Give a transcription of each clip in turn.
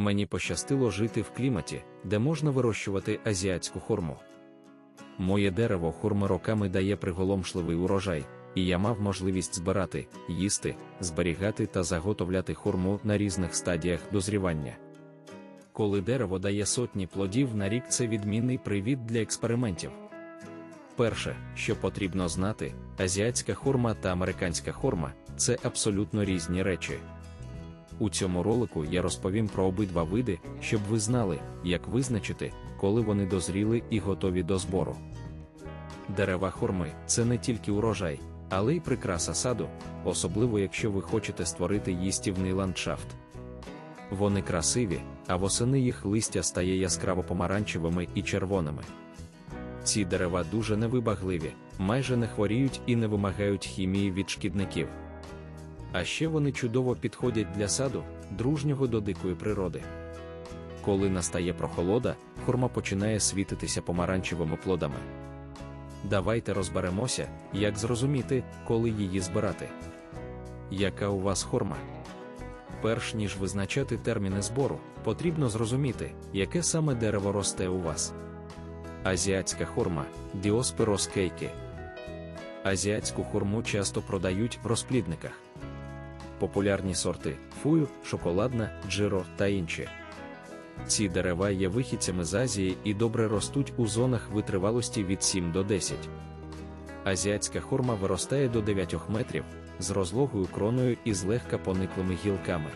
Мені пощастило жити в кліматі, де можна вирощувати азіатську хурму. Моє дерево хурми роками дає приголомшливий урожай, і я мав можливість збирати, їсти, зберігати та заготовляти хурму на різних стадіях дозрівання. Коли дерево дає сотні плодів на рік, це відмінний привід для експериментів. Перше, що потрібно знати, азіатська хурма та американська хурма це абсолютно різні речі. У цьому ролику я розповім про обидва види, щоб ви знали, як визначити, коли вони дозріли і готові до збору. Дерева хурми це не тільки урожай, але й прикраса саду, особливо якщо ви хочете створити їстівний ландшафт. Вони красиві, а восени їх листя стає яскраво помаранчевими і червоними. Ці дерева дуже невибагливі, майже не хворіють і не вимагають хімії від шкідників. А ще вони чудово підходять для саду, дружнього до дикої природи. Коли настає прохолода, хурма починає світитися помаранчевими плодами. Давайте розберемося, як зрозуміти, коли її збирати. Яка у вас хурма? Перш ніж визначати терміни збору, потрібно зрозуміти, яке саме дерево росте у вас. Азіатська хурма Діосперос кейки. Азіатську хурму часто продають в розплідниках. Популярні сорти фую, шоколадна, джиро та інші. Ці дерева є вихідцями з Азії і добре ростуть у зонах витривалості від 7 до 10. Азіатська хурма виростає до 9 метрів з розлогою кроною і злегка пониклими гілками.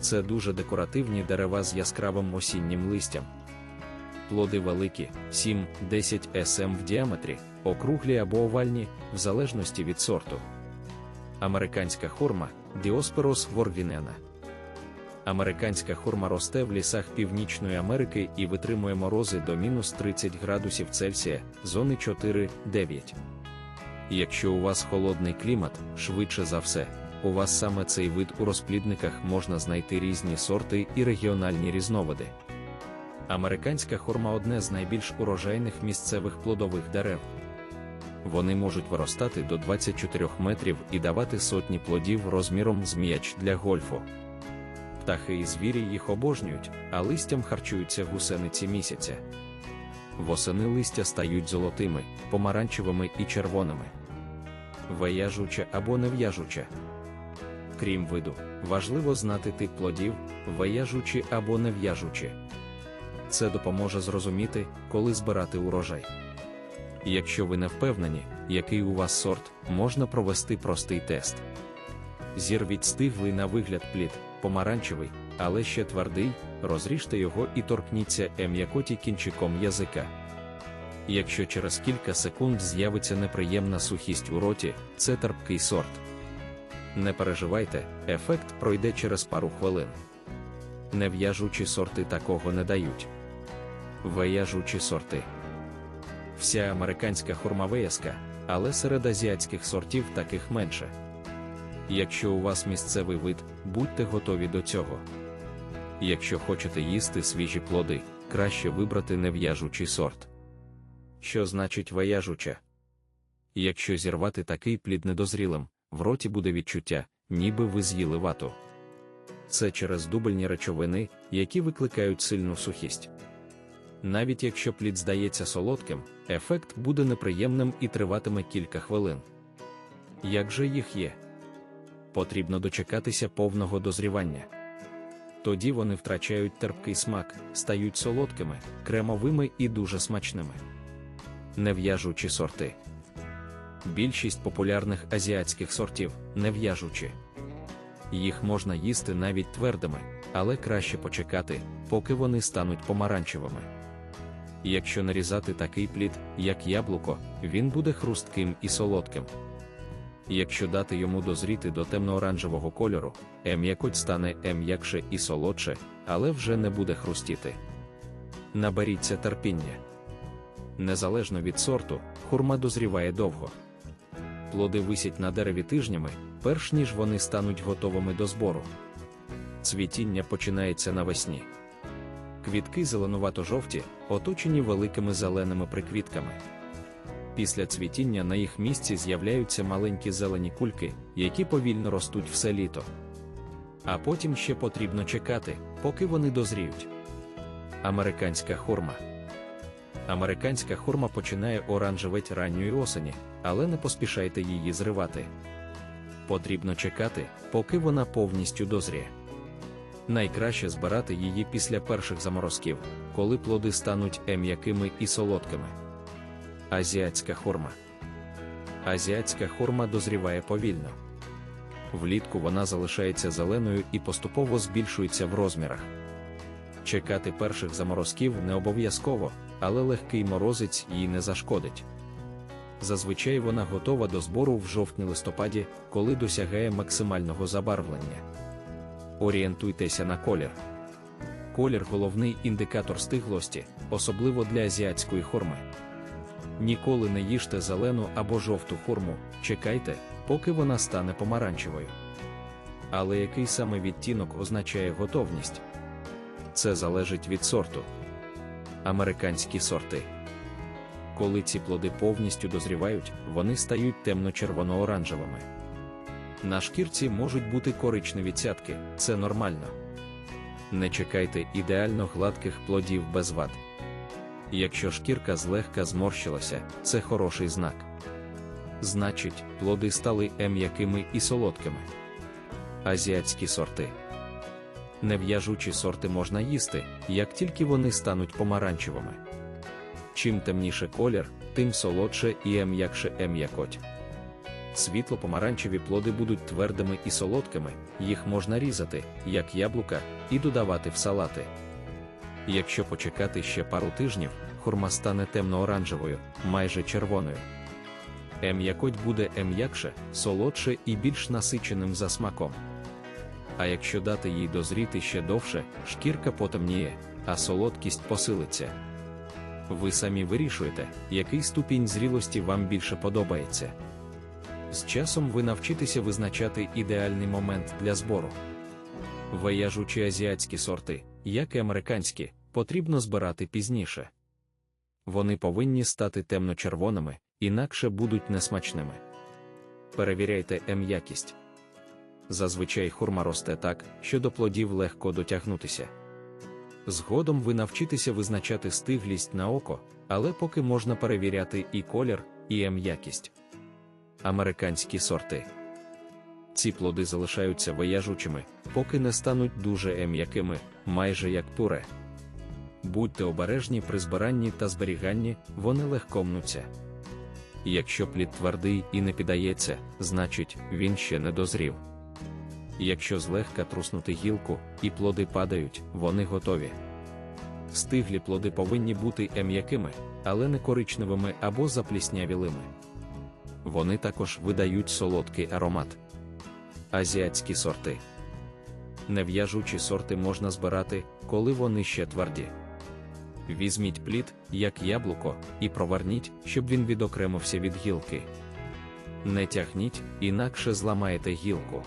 Це дуже декоративні дерева з яскравим осіннім листям. Плоди великі, 7-10 см в діаметрі, округлі або овальні, в залежності від сорту. Американська хурма Діосперос ворвінена. Американська хурма росте в лісах Північної Америки і витримує морози до мінус 30 градусів Цельсія, зони 4-9. Якщо у вас холодний клімат, швидше за все, у вас саме цей вид у розплідниках можна знайти різні сорти і регіональні різновиди. Американська хурма одне з найбільш урожайних місцевих плодових дерев. Вони можуть виростати до 24 метрів і давати сотні плодів розміром з м'яч для гольфу. Птахи і звірі їх обожнюють, а листям харчуються гусениці місяця. Восени листя стають золотими, помаранчевими і червоними. Вияжуча або нев'яжуча. Крім виду, важливо знати тип плодів, вияжучі або нев'яжучі. Це допоможе зрозуміти, коли збирати урожай. Якщо ви не впевнені, який у вас сорт, можна провести простий тест. Зірвіть стиглий на вигляд плід, помаранчевий, але ще твердий, розріжте його і торкніться м'якоті кінчиком язика. Якщо через кілька секунд з'явиться неприємна сухість у роті, це терпкий сорт. Не переживайте, ефект пройде через пару хвилин. Нев'яжучі сорти такого не дають. Вияжучі сорти. Вся американська хурма вияска, але серед азіатських сортів таких менше. Якщо у вас місцевий вид, будьте готові до цього. Якщо хочете їсти свіжі плоди, краще вибрати нев'яжучий сорт. Що значить вияжуча? Якщо зірвати такий плід недозрілим, в роті буде відчуття, ніби ви з'їли вату. Це через дубельні речовини, які викликають сильну сухість. Навіть якщо плід здається солодким, ефект буде неприємним і триватиме кілька хвилин. Як же їх є? Потрібно дочекатися повного дозрівання. Тоді вони втрачають терпкий смак, стають солодкими, кремовими і дуже смачними. Нев'яжучі сорти. Більшість популярних азіатських сортів нев'яжучі. Їх можна їсти навіть твердими, але краще почекати, поки вони стануть помаранчевими. Якщо нарізати такий плід, як яблуко, він буде хрустким і солодким. Якщо дати йому дозріти до темно-оранжевого кольору, м'якоть стане м'якше і солодше, але вже не буде хрустіти. Наберіться терпіння. Незалежно від сорту, хурма дозріває довго. Плоди висять на дереві тижнями, перш ніж вони стануть готовими до збору. Цвітіння починається навесні. Квітки зеленувато-жовті, оточені великими зеленими приквітками. Після цвітіння на їх місці з'являються маленькі зелені кульки, які повільно ростуть все літо. А потім ще потрібно чекати, поки вони дозріють. Американська хурма. Американська хурма починає оранжевить ранньої осені, але не поспішайте її зривати. Потрібно чекати, поки вона повністю дозріє. Найкраще збирати її після перших заморозків, коли плоди стануть м'якими і солодкими. Азіатська хурма. Азіатська хурма дозріває повільно. Влітку вона залишається зеленою і поступово збільшується в розмірах. Чекати перших заморозків не обов'язково, але легкий морозець їй не зашкодить. Зазвичай вона готова до збору в жовтні-листопаді, коли досягає максимального забарвлення. Орієнтуйтеся на колір. Колір головний індикатор стиглості, особливо для азіатської хурми. Ніколи не їжте зелену або жовту хурму, чекайте, поки вона стане помаранчевою. Але який саме відтінок означає готовність? Це залежить від сорту. Американські сорти. Коли ці плоди повністю дозрівають, вони стають темно-червоно-оранжевими. На шкірці можуть бути коричневі цятки, це нормально. Не чекайте ідеально гладких плодів без вад. Якщо шкірка злегка зморщилася, це хороший знак. Значить, плоди стали м'якими і солодкими. Азіатські сорти. Нев'яжучі сорти можна їсти, як тільки вони стануть помаранчевими. Чим темніше колір, тим солодше і м'якше м'якоть. Світло-помаранчеві плоди будуть твердими і солодкими, їх можна різати, як яблука, і додавати в салати. Якщо почекати ще пару тижнів, хурма стане темно-оранжевою, майже червоною. М'якоть буде м'якше, солодше і більш насиченим за смаком. А якщо дати їй дозріти ще довше, шкірка потемніє, а солодкість посилиться. Ви самі вирішуєте, який ступінь зрілості вам більше подобається. З часом ви навчитеся визначати ідеальний момент для збору. Вияжучі азіатські сорти, як і американські, потрібно збирати пізніше. Вони повинні стати темно-червоними, інакше будуть несмачними. Перевіряйте м'якість. Зазвичай хурма росте так, що до плодів легко дотягнутися. Згодом ви навчитеся визначати стиглість на око, але поки можна перевіряти і колір, і м'якість. Американські сорти. Ці плоди залишаються вияжучими, поки не стануть дуже м'якими, майже як пуре. Будьте обережні при збиранні та зберіганні, вони легко мнуться. Якщо плід твердий і не піддається, значить він ще не дозрів. Якщо злегка труснути гілку, і плоди падають, вони готові. Стиглі плоди повинні бути м'якими, але не коричневими або запліснявілими. Вони також видають солодкий аромат. Азіатські сорти. Нев'яжучі сорти можна збирати, коли вони ще тверді. Візьміть плід, як яблуко, і проверніть, щоб він відокремився від гілки. Не тягніть, інакше зламаєте гілку.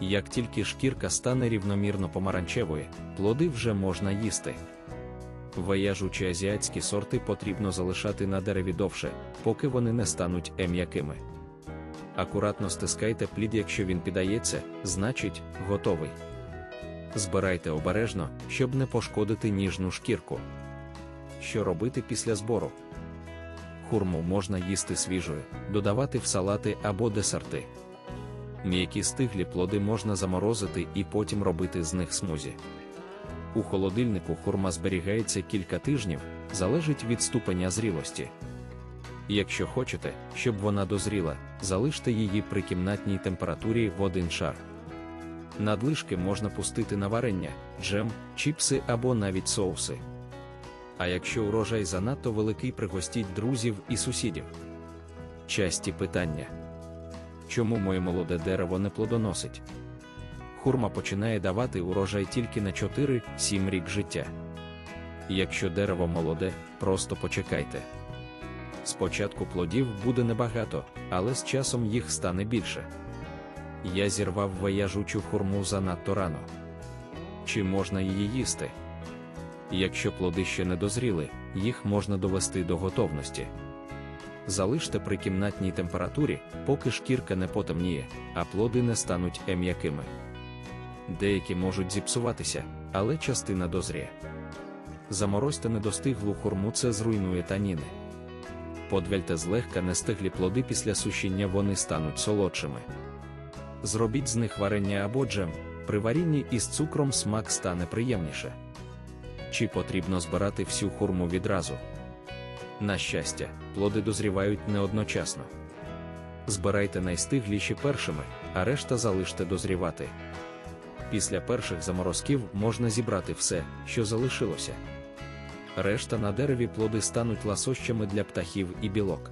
Як тільки шкірка стане рівномірно помаранчевою, плоди вже можна їсти. Вияжучі азіатські сорти потрібно залишати на дереві довше, поки вони не стануть м'якими. Акуратно стискайте плід, якщо він піддається, значить, готовий. Збирайте обережно, щоб не пошкодити ніжну шкірку. Що робити після збору? Хурму можна їсти свіжою, додавати в салати або десерти. М'які стиглі плоди можна заморозити і потім робити з них смузі. У холодильнику хурма зберігається кілька тижнів, залежить від ступеня зрілості. Якщо хочете, щоб вона дозріла, залиште її при кімнатній температурі в один шар. Надлишки можна пустити на варення, джем, чіпси або навіть соуси. А якщо урожай занадто великий, пригостіть друзів і сусідів. Часті питання. Чому моє молоде дерево не плодоносить? Хурма починає давати урожай тільки на 4-7 рік життя. Якщо дерево молоде, просто почекайте. Спочатку плодів буде небагато, але з часом їх стане більше. Я зірвав вияжучу хурму занадто рано. Чи можна її їсти? Якщо плоди ще не дозріли, їх можна довести до готовності. Залиште при кімнатній температурі, поки шкірка не потемніє, а плоди не стануть м'якими. Деякі можуть зіпсуватися, але частина дозріє. Заморозьте недостиглу хурму, це зруйнує таніни. Подвельте злегка нестиглі плоди після сушіння вони стануть солодшими. Зробіть з них варення або джем, при варінні із цукром смак стане приємніше. Чи потрібно збирати всю хурму відразу? На щастя, плоди дозрівають не одночасно. Збирайте найстигліші першими, а решта залиште дозрівати. Після перших заморозків можна зібрати все, що залишилося. Решта на дереві плоди стануть ласощами для птахів і білок.